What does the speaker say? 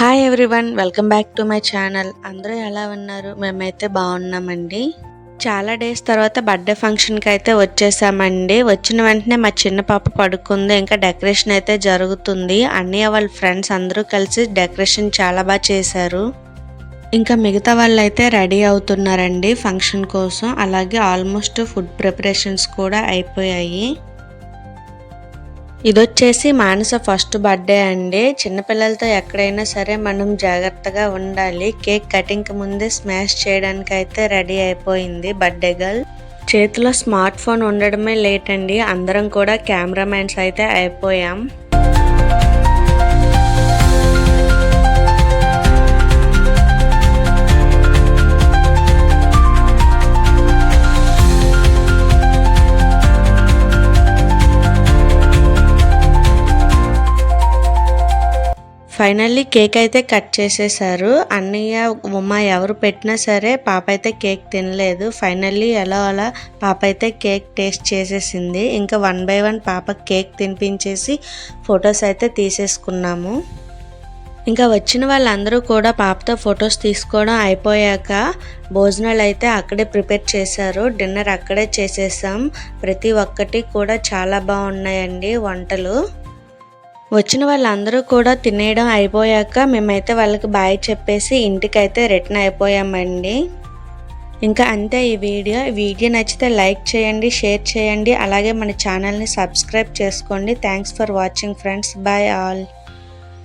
Hi everyone welcome back to my channel అందరూ ఎలా ఉన్నారు? మేమైతే బాగున్నామండి. చాలా డేస్ తర్వాత బర్త్డే ఫంక్షన్కి అయితే వచ్చేసామండి. వచ్చిన వెంటనే మా చిన్న పాప పడుకుంది. ఇంకా డెకరేషన్ అయితే జరుగుతుంది. అన్నయ్య వాళ్ళ ఫ్రెండ్స్ అందరూ కలిసి డెకరేషన్ చాలా బాగా చేశారు. ఇంకా మిగతా వాళ్ళు అయితే రెడీ అవుతున్నారండి ఫంక్షన్ కోసం. అలాగే ఆల్మోస్ట్ ఫుడ్ ప్రిపరేషన్స్ కూడా అయిపోయాయి. ఇదొచ్చేసి మానస ఫస్ట్ బర్త్డే అండి. చిన్నపిల్లలతో ఎక్కడైనా సరే మనం జాగ్రత్తగా ఉండాలి. కేక్ కటింగ్ ముందే స్మాష్ చేయడానికి అయితే రెడీ అయిపోయింది బర్త్డే గర్ల్. చేతిలో స్మార్ట్ ఫోన్ ఉండడమే లేట్ అండి. అందరం కూడా కెమెరామ్యాన్స్ అయితే అయిపోయాం. ఫైనల్లీ కేక్ అయితే కట్ చేసేసారు. అన్నయ్య ఉమ్మ ఎవరు పెట్టినా సరే పాప అయితే కేక్ తినలేదు. ఫైనల్లీ ఎలా అలా పాప అయితే కేక్ టేస్ట్ చేసేసింది. ఇంకా వన్ బై వన్ పాప కేక్ తినిపించేసి ఫొటోస్ అయితే తీసేసుకున్నాము. ఇంకా వచ్చిన వాళ్ళందరూ కూడా పాపతో ఫొటోస్ తీసుకోవడం అయిపోయాక భోజనాలు అయితే అక్కడే ప్రిపేర్ చేశారు. డిన్నర్ అక్కడే చేసేసాం. ప్రతి ఒక్కటి కూడా చాలా బాగున్నాయండి వంటలు. వచ్చిన వాళ్ళందరూ కూడా తినేయడం అయిపోయాక మేమైతే వాళ్ళకి బాయ్ చెప్పేసి ఇంటికైతే రిటర్న్ అయిపోయామండి. ఇంకా అంతే ఈ వీడియో. వీడియో నచ్చితే లైక్ చేయండి షేర్ చేయండి. అలాగే మన ఛానల్ని సబ్స్క్రైబ్ చేసుకోండి. Thanks for watching friends. Bye all.